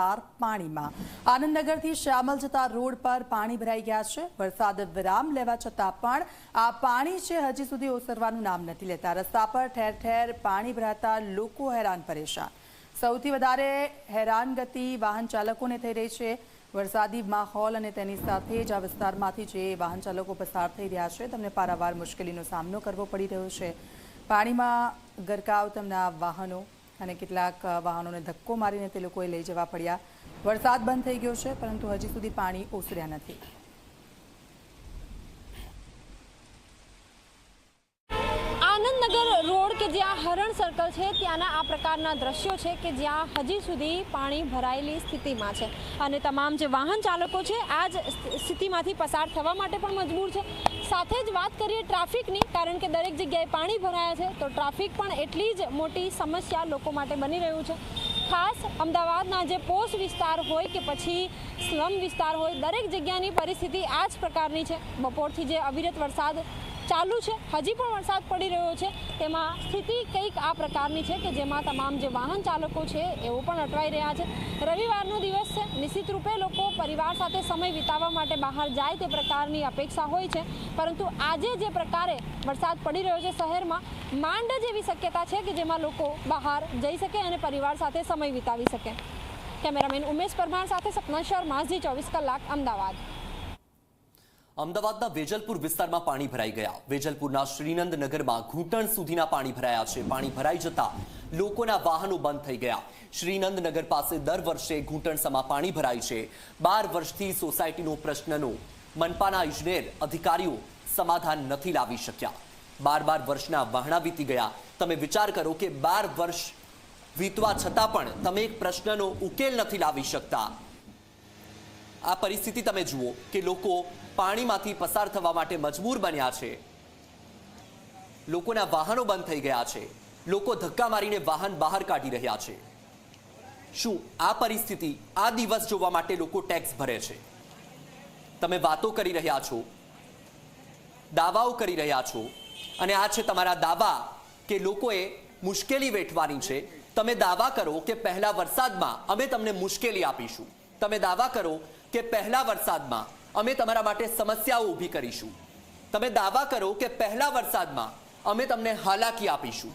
પાણીમાં આનંદનગરથી શ્યામલ જતા રોડ પર પાણી ભરાઈ ગયા છે. વરસાદ વિરામ લેવા છતાં પણ આ પાણી છે હજી સુધી ઓસરવાનું નામ નથી લેતા. રસ્તા પર ઠેર ઠેર પાણી ભરાતા લોકો હેરાન પરેશાન. સૌથી વધારે હેરાનગતિ વાહન ચાલકોને થઈ રહી છે. વરસાદી માહોલ અને તેની સાથે જ આ વિસ્તારમાંથી જે વાહન ચાલકો પસાર થઈ રહ્યા છે, તેમને પારાવાર મુશ્કેલીનો સામનો કરવો પડી રહ્યો છે. પાણીમાં ગરકાવ તેમના વાહનો અને કેટલાક વાહનોને ધક્કો મારીને તે લોકોએ લઈ જવા પડ્યા. વરસાદ બંધ થઈ ગયો છે, પરંતુ હજી સુધી પાણી ઓસર્યા નથી. સર્કલ છે, ત્યાંના આ પ્રકારના દ્રશ્યો છે કે જ્યાં હજી સુધી પાણી ભરાયેલી સ્થિતિમાં છે. અને તમામ જે વાહન ચાલકો છે, આ જ સ્થિતિમાંથી પસાર થવા માટે પણ મજબૂર છે. સાથે જ વાત કરીએ ટ્રાફિકની, કારણ કે દરેક જગ્યાએ પાણી ભરાયા છે, તો ટ્રાફિક પણ એટલી જ મોટી સમસ્યા લોકો માટે બની રહ્યું છે. ખાસ અમદાવાદના જે પોષ વિસ્તાર હોય કે પછી સ્લમ વિસ્તાર હોય, દરેક જગ્યાની પરિસ્થિતિ આ જ પ્રકારની છે. બપોરથી જે અવિરત વરસાદ ચાલુ છે. હજી પણ વરસાદ પડી રહ્યો છે. તેમાં સ્થિતિ કંઈક આ પ્રકારની છે કે જેમાં તમામ જે વાહન ચાલકો છે એઓ પણ અટવાઈ રહ્યા છે. રવિવારનો દિવસ છે. નિશ્ચિત રૂપે લોકો પરિવાર સાથે સમય વિતાવવા માટે બહાર જાય તે પ્રકારની અપેક્ષા હોય છે. પરંતુ આજે જે પ્રકારે વરસાદ પડી રહ્યો છે શહેરમાં, માંડ જ એવી શક્યતા છે કે જેમાં લોકો બહાર જઈ શકે અને પરિવાર સાથે સમય વિતાવી શકે. કેમેરામેન ઉમેશ પરમાર સાથે સપના શર્મા, ઝી ચોવીસ કલાક, અમદાવાદ. અમદાવાદના વેજલપુર વિસ્તારમાં પાણી ભરાઈ ગયા. વેજલપુરના શ્રીનંદ નગરમાં ઘૂંટણ સુધીના પાણી ભરાયા છે. પાણી ભરાઈ જતા લોકોના વાહનો બંધ થઈ ગયા. શ્રીનંદ નગર પાસે દર વર્ષે ઘૂંટણસમાં પાણી ભરાય છે. બાર વર્ષથી સોસાયટીનો પ્રશ્નનો મનપાના ઇજનેર અધિકારીઓ સમાધાન નથી લાવી શક્યા. બાર બાર વર્ષના વહાણા વીતી ગયા. તમે વિચાર કરો કે બાર વર્ષ વીતવા છતાં પણ તમે એક પ્રશ્નનો ઉકેલ નથી લાવી શકતા. આ પરિસ્થિતિ તમે જુઓ કે લોકો પાણીમાંથી પસાર થવા માટે મજબૂર બન્યા છે. લોકોના વાહનો બંધ થઈ ગયા છે. લોકો ધક્કા મારીને વાહન બહાર કાઢી રહ્યા છે. શું આ પરિસ્થિતિ આ દિવસ જોવા માટે લોકો ટેક્સ ભરે છે? તમે વાતો કરી રહ્યા છો. દાવાઓ કરી રહ્યા છો. અને આ છે તમારા દાવા કે લોકોએ મુશ્કેલી વેઠવાની છે. તમે દાવા કરો કે પહેલા વરસાદમાં અમે તમને મુશ્કેલી આપીશું. તમે દાવા કરો કે પહેલા વરસાદમાં અમે તમારા માટે સમસ્યાઓ ઊભી કરીશું. તમે દાવા કરો કે પહેલા વરસાદમાં અમે તમને હાલાકી આપીશું.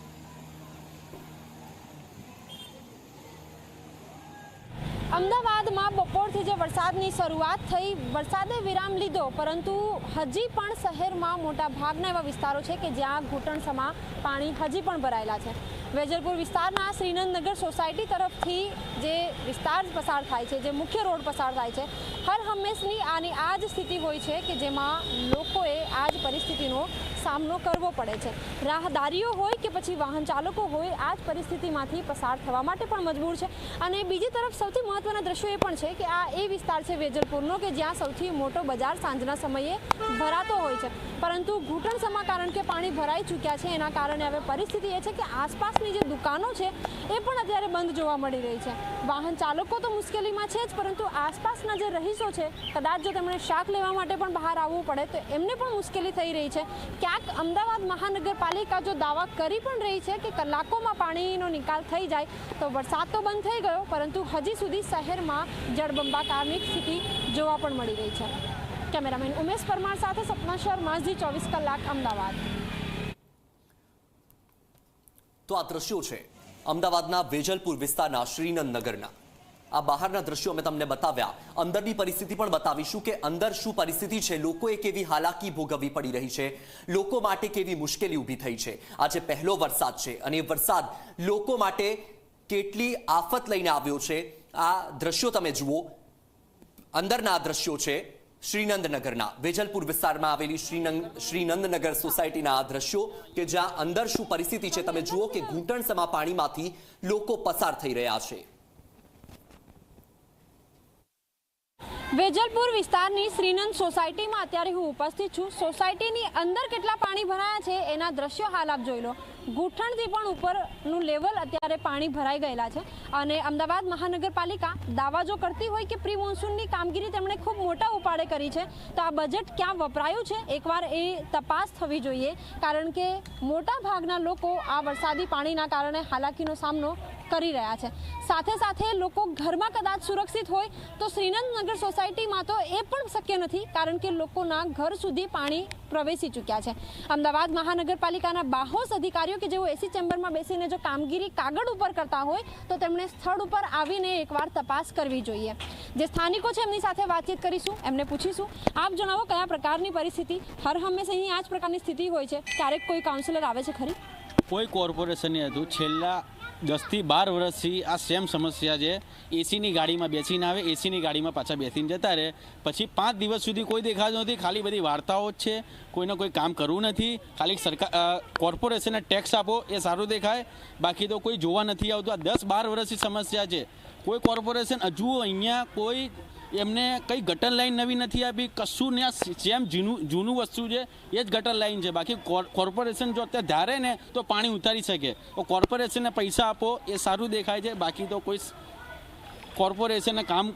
અમદાવાદમાં બપોરથી જે વરસાદની શરૂઆત થઈ, વરસાદે વિરામ લીધો, પરંતુ હજી પણ શહેરમાં મોટા ભાગના એવા વિસ્તારો છે કે જ્યાં ઘૂંટણસમા પાણી હજી પણ ભરાયેલા છે. વેજલપુર વિસ્તારના શ્રીનંદનગર સોસાયટી તરફથી જે વિસ્તાર પસાર થાય છે, જે મુખ્ય રોડ પસાર થાય છે, હર હંમેશની આની આ જ સ્થિતિ હોય છે કે જેમાં લોકોએ આ જ પરિસ્થિતિનો સામનો કરવો પડે છે. રાહદારીઓ હોય કે પછી વાહન ચાલકો હોય, આ જ પરિસ્થિતિમાંથી પસાર થવા માટે પણ મજબૂર છે. અને બીજી તરફ સૌથી મહત્વના દ્રશ્યો એ પણ છે કે આ એ વિસ્તાર છે વેજલપુરનો કે જ્યાં સૌથી મોટો બજાર સાંજના સમયે ભરાતો હોય છે. પરંતુ ઘૂંટણસમા કારણ કે પાણી ભરાઈ ચૂક્યા છે, એના કારણે હવે પરિસ્થિતિ એ છે કે આસપાસની જે દુકાનો છે એ પણ અત્યારે બંધ જોવા મળી રહી છે. વાહન ચાલકો તો મુશ્કેલીમાં છે જ, પરંતુ આસપાસના જે રહીશો છે, કદાચ જો તેમણે શાક લેવા માટે પણ બહાર આવવું પડે, તો એમને પણ મુશ્કેલી થઈ રહી છે. ક્યાંક અમદાવાદ મહાનગરપાલિકા જો દાવા કરી પણ રહી છે કે કલાકોમાં પાણીનો નિકાલ થઈ જાય, તો વરસાદ તો બંધ થઈ ગયો, પરંતુ હજી સુધી શહેરમાં જળબંબાકારની સ્થિતિ જોવા પણ મળી રહી છે. કેમેરામેન ઉમેશ પરમાર સાથે સપના શર્મા જી ચોવીસ કલાક, અમદાવાદ. તો આ દ્રશ્યો છે. અમદાવાદના વેજલપુર વિસ્તારના શ્રીનંદનગરના. આ બહારના દ્રશ્યો અમે તમને બતાવ્યા. અંદરની પરિસ્થિતિ પણ બતાવીશું કે અંદર શું પરિસ્થિતિ છે, લોકોએ કેવી હાલાકી ભોગવવી પડી રહી છે, લોકો માટે કેવી મુશ્કેલી ઊભી થઈ છે. આજે પહેલો વરસાદ છે અને એ વરસાદ લોકો માટે કેટલી આફત લઈને આવ્યો છે. આ દ્રશ્યો તમે જુઓ. અંદરના આ દ્રશ્યો છે. શ્રીનંદનગરના, વેજલપુર વિસ્તારમાં આવેલી શ્રીનંદ શ્રીનંદનગર સોસાયટીના આ દ્રશ્યો કે જ્યાં અંદર શું પરિસ્થિતિ છે, તમે જુઓ કે ઘૂંટણસમા પાણીમાંથી લોકો પસાર થઈ રહ્યા છે. વેજલપુર વિસ્તારની શ્રીનંદ સોસાયટીમાં અત્યારે હું ઉપસ્થિત છું. સોસાયટીની અંદર કેટલા પાણી ભરાયા છે એના દ્રશ્યો હાલ આપ જોઈ લો. ગૂંઠણથી પણ ઉપરનું લેવલ અત્યારે પાણી ભરાઈ ગયેલા છે અને અમદાવાદ મહાનગરપાલિકા દાવા જો કરતી હોય કે પ્રી મોન્સૂનની કામગીરી તેમણે ખૂબ મોટા ઉપાડે કરી છે. તો આ બજેટ ક્યાં વપરાયું છે? એકવાર એ તપાસ થવી જોઈએ. કારણ કે મોટા ભાગના લોકો આ વરસાદી પાણીના કારણે હાલાકીનો સામનો કરી રહ્યા છે. સાથે સાથે લોકો ઘરમાં કદાચ સુરક્ષિત હોય તો શ્રીનંદનગર સોસાયટીમાં તો એ પણ શક્ય નથી, કારણ કે લોકોના ઘર સુધી પાણી પ્રવેશી ચૂક્યા છે. અમદાવાદ મહાનગરપાલિકાના બાહોસ અધિકારીઓ કે જેઓ એસી ચેમ્બરમાં બેસીને જો કામગીરી કાગળ ઉપર કરતા હોય, તો તેમણે સ્થળ ઉપર આવીને એકવાર તપાસ કરવી જોઈએ. જે સ્થાનિકો છે એમની સાથે વાતચીત કરીશું, એમને પૂછીશું. આપ જણાવો કયા પ્રકારની પરિસ્થિતિ? હર હંમેશા અહીં આ જ પ્રકારની સ્થિતિ હોય છે. ક્યારેક કોઈ કાઉન્સિલર આવે છે ખરી? કોઈ કોર્પોરેશનની હતું. છેલ્લા દસથી બાર વર્ષથી આ સેમ સમસ્યા છે. એસીની ગાડીમાં બેસીને આવે, એસીની ગાડીમાં પાછા બેસીને જતા રહે. પછી પાંચ દિવસ સુધી કોઈ દેખાતું નથી. ખાલી બધી વાર્તાઓ જ છે. કોઈને કોઈ કામ કરવું નથી. ખાલી સરકાર કોર્પોરેશનને ટેક્સ આપો એ સારું દેખાય. બાકી તો કોઈ જોવા નથી આવતું. આ દસ બાર વર્ષની સમસ્યા છે. કોઈ કોર્પોરેશન હજુ અહીંયા કોઈ એમને કઈ ગટર લાઈન નવી નથી આપી. કશું ને જેમ જૂનું જૂનું વસ્તુ છે, એ જ ગટર લાઈન છે. બાકી કોર- કોર્પોરેશન જો અત્યારે ધારે ને, તો પાણી ઉતારી શકે. તો કોર્પોરેશનને પૈસા આપો, એ સારું દેખાય છે. બાકી તો કોઈ કોર્પોરેશનને કામ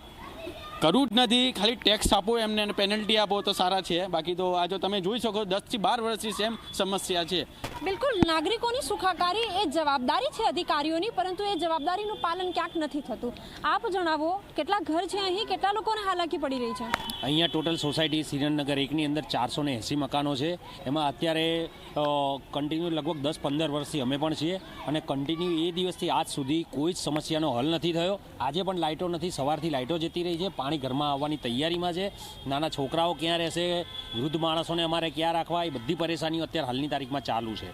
કરવું જ નથી. ખાલી ટેક્સ આપો એમને અને પેનલ્ટી આપો તો સારા છે. બાકી તો આ જો તમે જોઈ શકો દસથી બાર વર્ષથી સેમ સમસ્યા છે. બિલકુલ નાગરિકોની સુખાકારી એ જવાબદારી છે અધિકારીઓની પરંતુ એ જવાબદારીનું પાલન ક્યાંક નથી થતું. આપ જણાવો કેટલા ઘર છે અહીં? કેટલા લોકોને હાલાકી પડી રહી છે? અહીંયા ટોટલ સોસાયટી સિરનગર એકની અંદર ચારસો ને એંસી મકાનો છે. એમાં અત્યારે કન્ટિન્યુ લગભગ દસ પંદર વર્ષથી અમે પણ છીએ અને કન્ટિન્યુ એ દિવસથી આજ સુધી કોઈ જ સમસ્યાનો હલ નથી થયો. આજે પણ લાઇટો નથી સવારથી લાઇટો જતી રહી છે. પાણી ઘરમાં આવવાની તૈયારીમાં છે. નાના છોકરાઓ ક્યાં રહેશે? વૃદ્ધ માણસોને અમારે ક્યાં રાખવા? એ બધી પરેશાનીઓ અત્યારે હાલની તારીખમાં ચાલુ છે.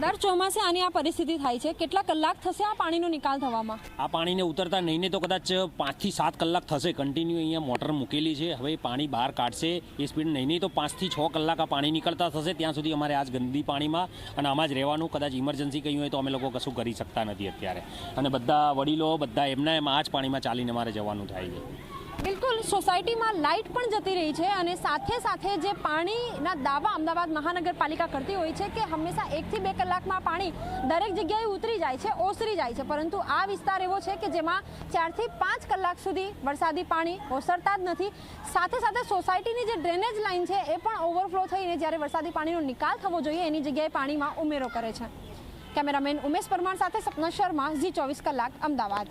દર ચોમાસે આની આ પરિસ્થિતિ થાય છે. કેટલા કલાક થશે આ પાણીનો નિકાલ થવામાં? આ પાણીને ઉતરતા નહીં ને તો કદાચ પાંચથી સાત કલાક થશે. કન્ટિન્યુ અહીંયા મોટર મૂકેલી છે. હવે પાણી બહાર કાઢશે. એ સ્પીડ નહીં નહીં તો પાંચથી છ કલાક આ પાણી નીકળતા થશે. ત્યાં સુધી અમારે આજ ગંદી પાણીમાં અને આમાં જ રહેવાનું. કદાચ ઇમરજન્સી કહ્યું હોય તો અમે લોકો કશું કરી શકતા નથી અત્યારે. અને બધા વડીલો બધા એમના એમ આ જ પાણીમાં ચાલીને અમારે જવાનું થાય છે. બિલકુલ, સોસાયટીમાં લાઇટ પણ જતી રહી છે અને સાથે સાથે જે પાણીના દાવા અમદાવાદ મહાનગરપાલિકા કરતી હોય છે કે હંમેશા એકથી બે કલાકમાં પાણી દરેક જગ્યાએ ઉતરી જાય છે, ઓસરી જાય છે. પરંતુ આ વિસ્તાર એવો છે કે જેમાં ચારથી પાંચ કલાક સુધી વરસાદી પાણી ઓસરતા જ નથી. સાથે સાથે સોસાયટીની જે ડ્રેનેજ લાઇન છે એ પણ ઓવરફ્લો થઈને જ્યારે વરસાદી પાણીનો નિકાલ થવો જોઈએ, એની જગ્યાએ પાણીમાં ઉમેરો કરે છે. કેમેરામેન ઉમેશ પરમાર સાથે સપના શર્મા, ઝી ચોવીસ કલાક, અમદાવાદ.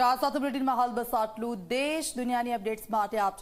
તો આ સાથે બુલેટિનમાં હાલ બસ આટલું દેશ દુનિયાની અપડેટ્સ માટે આપ